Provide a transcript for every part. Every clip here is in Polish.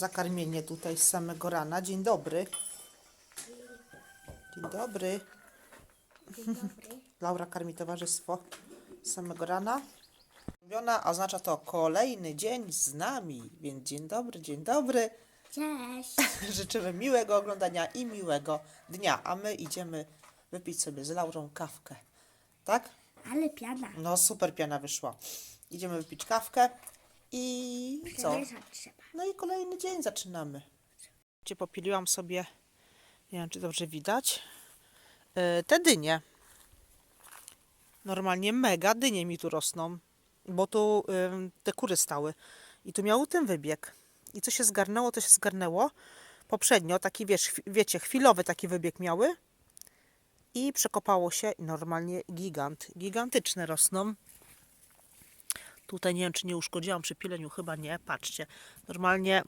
za karmienie tutaj z samego rana? Dzień dobry. Dzień dobry. Laura karmi towarzystwo z samego rana. Robiona oznacza to kolejny dzień z nami, więc dzień dobry, dzień dobry. Cześć. Życzymy miłego oglądania i miłego dnia, a my idziemy wypić sobie z Laurą kawkę. Tak? Ale piana. No super piana wyszła. Idziemy wypić kawkę i co? Trzeba. No i kolejny dzień zaczynamy. Gdzie popiliłam sobie, nie wiem czy dobrze widać, yy, te dynie. Normalnie mega dynie mi tu rosną, bo tu te kury stały i tu miały ten wybieg. I co się zgarnęło, to się zgarnęło. Poprzednio taki, wiesz, wiecie, chwilowy taki wybieg miały i przekopało się normalnie gigant. Gigantyczne rosną. Tutaj nie wiem, czy nie uszkodziłam przy pileniu, chyba nie. Patrzcie, normalnie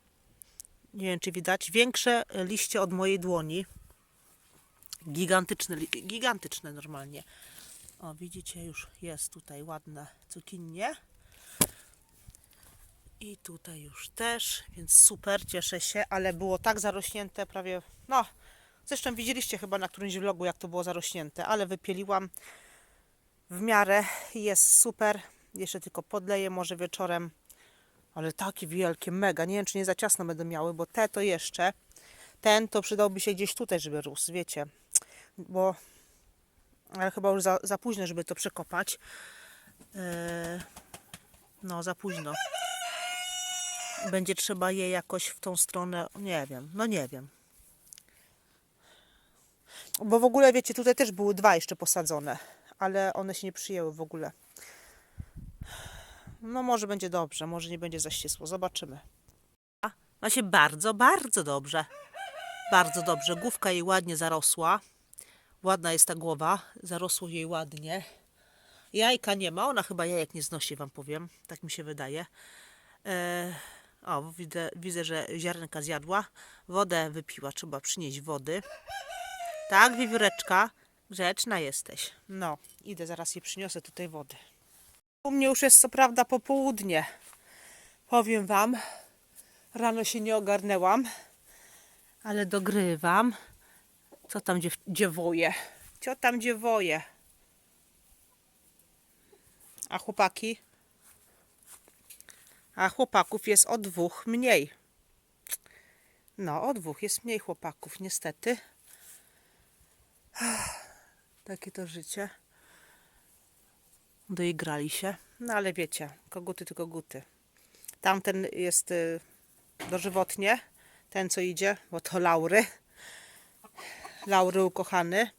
nie wiem, czy widać, większe liście od mojej dłoni. Gigantyczne, gigantyczne normalnie. O, widzicie, już jest tutaj ładne cukinie. I tutaj już też, więc super, cieszę się, ale było tak zarośnięte prawie, no, zresztą widzieliście chyba na którymś vlogu, jak to było zarośnięte, ale wypieliłam w miarę jest super. Jeszcze tylko podleję może wieczorem. Ale takie wielkie, mega. Nie wiem, czy nie za ciasno będą miały, bo te to jeszcze. Ten to przydałby się gdzieś tutaj, żeby rósł, wiecie. Bo ale chyba już za, za późno, żeby to przekopać. Yy, no, za późno. Będzie trzeba je jakoś w tą stronę, nie wiem, no nie wiem. Bo w ogóle, wiecie, tutaj też były dwa jeszcze posadzone, ale one się nie przyjęły w ogóle. No może będzie dobrze, może nie będzie za ścisło, zobaczymy. A, ma się bardzo, bardzo dobrze. Bardzo dobrze. Główka jej ładnie zarosła. Ładna jest ta głowa, zarosło jej ładnie. Jajka nie ma, ona chyba jajek nie znosi, wam powiem. Tak mi się wydaje. E, o, widzę, widzę, że ziarnka zjadła. Wodę wypiła, trzeba przynieść wody. Tak, wiewióreczka, grzeczna jesteś. No, idę, zaraz jej przyniosę tutaj wody. U mnie już jest co prawda popołudnie. Powiem wam, rano się nie ogarnęłam, ale dogrywam. Co tam dziew- dziewoje? Co tam dziewoje? A chłopaki? A chłopaków jest o dwóch mniej. No, o dwóch jest mniej chłopaków, niestety. Takie to życie. Doigrali się. No ale wiecie, koguty to koguty. Tamten jest y, dożywotnie, ten co idzie, bo to Laury. Laury ukochany.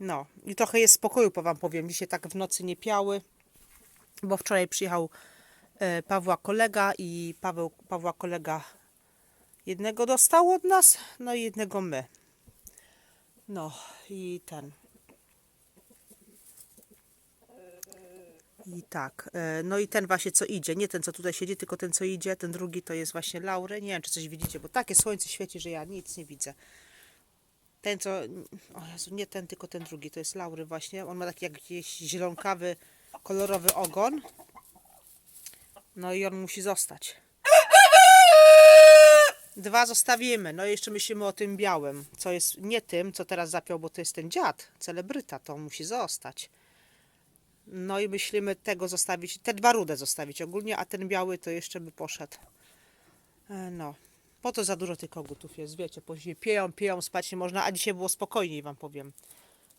No i trochę jest spokoju, po wam powiem. Dzisiaj tak w nocy nie piały, bo wczoraj przyjechał e, Pawła kolega i Paweł, Pawła kolega jednego dostał od nas, no i jednego my. No i ten. I tak, e, no i ten właśnie co idzie, nie ten co tutaj siedzi, tylko ten co idzie, ten drugi to jest właśnie Laury. Nie wiem, czy coś widzicie, bo takie słońce świeci, że ja nic nie widzę. Ten co, o Jezu, nie ten, tylko ten drugi, to jest Laury właśnie. On ma taki jakiś zielonkawy, kolorowy ogon. No i on musi zostać. Dwa zostawimy. No i jeszcze myślimy o tym białym, co jest nie tym, co teraz zapiął, bo to jest ten dziad, celebryta, to on musi zostać. No i myślimy tego zostawić, te dwa rude zostawić ogólnie, a ten biały to jeszcze by poszedł. E, No, po to za dużo tych kogutów jest, wiecie, później pieją, pieją, spać nie można, a dzisiaj było spokojniej, wam powiem.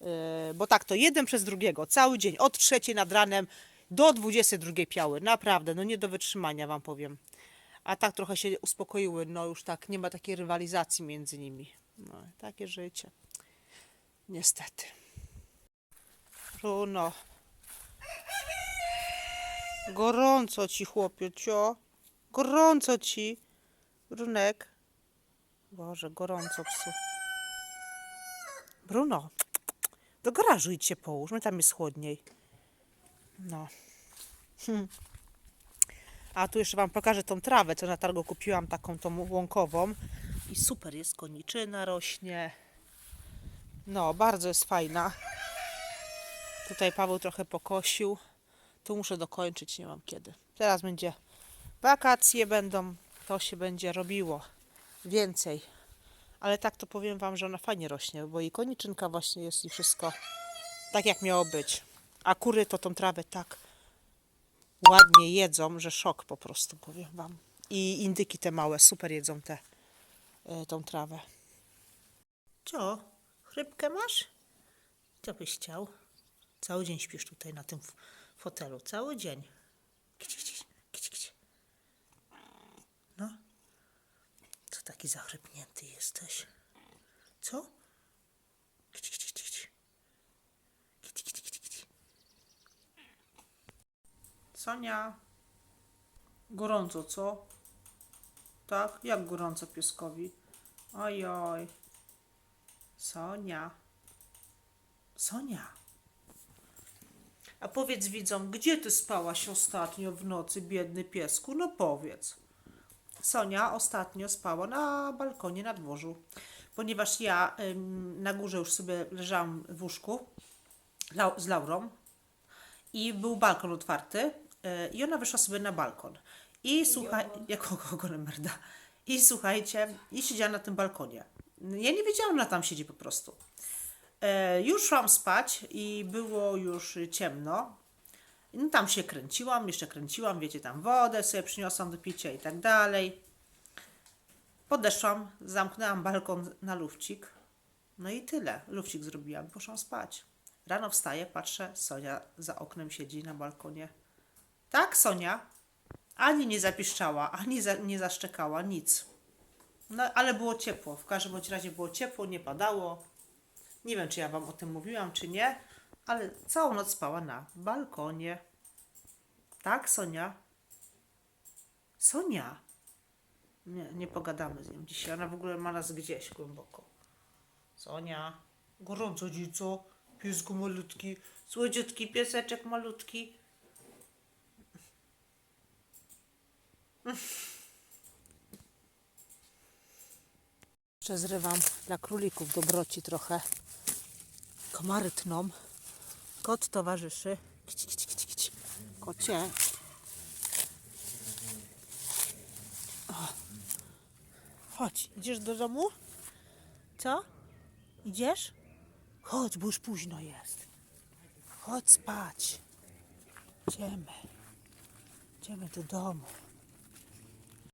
E, Bo tak, to jeden przez drugiego, cały dzień, od trzeciej nad ranem do 22 piały, naprawdę, no nie do wytrzymania, wam powiem. A tak trochę się uspokoiły, no już tak, nie ma takiej rywalizacji między nimi. No, takie życie. Niestety. Bruno. Gorąco ci, chłopie, cio. Gorąco ci. Brunek. Boże, gorąco psu. Bruno. Do garażu idź się połóż, my tam jest chłodniej. No. Hm. A tu jeszcze wam pokażę tą trawę, co na targu kupiłam, taką tą łąkową. I super jest, koniczyna rośnie. No, bardzo jest fajna. Tutaj Paweł trochę pokosił. Tu muszę dokończyć, nie mam kiedy. Teraz będzie wakacje będą. to się będzie robiło więcej. Ale tak to powiem Wam, że ona fajnie rośnie, bo i koniczynka właśnie jest i wszystko tak jak miało być. A kury to tą trawę tak ładnie jedzą, że szok po prostu powiem Wam. I indyki te małe super jedzą te, e, tą trawę. Co? Chrypkę masz? Co byś chciał? Cały dzień śpisz tutaj na tym fotelu. Cały dzień. Kici, kici, kici, kici. No. Co taki zachrypnięty jesteś? Co? Kici, kici, kici, kici. Kici, kici, kici. Sonia. Gorąco, co? Tak? Jak gorąco pieskowi? Ojoj. Sonia. Sonia. A powiedz widzom, gdzie ty spałaś ostatnio w nocy, biedny piesku? No powiedz. Sonia ostatnio spała na balkonie na dworzu, ponieważ ja ym, na górze już sobie leżałam w łóżku z Laurą i był balkon otwarty y, i ona wyszła sobie na balkon. I słuchaj, jak ogonem merda. I słuchajcie, i siedziała na tym balkonie. Ja nie wiedziałam, ona tam siedzi po prostu. E, już szłam spać i było już ciemno. No, tam się kręciłam, jeszcze kręciłam, wiecie, tam wodę sobie przyniosłam do picia i tak dalej. Podeszłam, zamknęłam balkon na lufcik. No i tyle. Lufcik zrobiłam, poszłam spać. Rano wstaję, patrzę, Sonia za oknem siedzi na balkonie. Tak, Sonia? Ani nie zapiszczała, ani za, nie zaszczekała, nic. No, ale było ciepło. W każdym razie było ciepło, nie padało. Nie wiem, czy ja Wam o tym mówiłam, czy nie, ale całą noc spała na balkonie. Tak, Sonia? Sonia? Nie, nie pogadamy z nią dzisiaj. Ona w ogóle ma nas gdzieś głęboko. Sonia? Gorąco dzico. Piesku malutki. Słodziutki pieseczek malutki. Przezrywam dla królików dobroci trochę. Komary tną. Kot towarzyszy. Kocie. Chodź, idziesz do domu? Co? Idziesz? Chodź, bo już późno jest. Chodź spać. Idziemy. Idziemy do domu.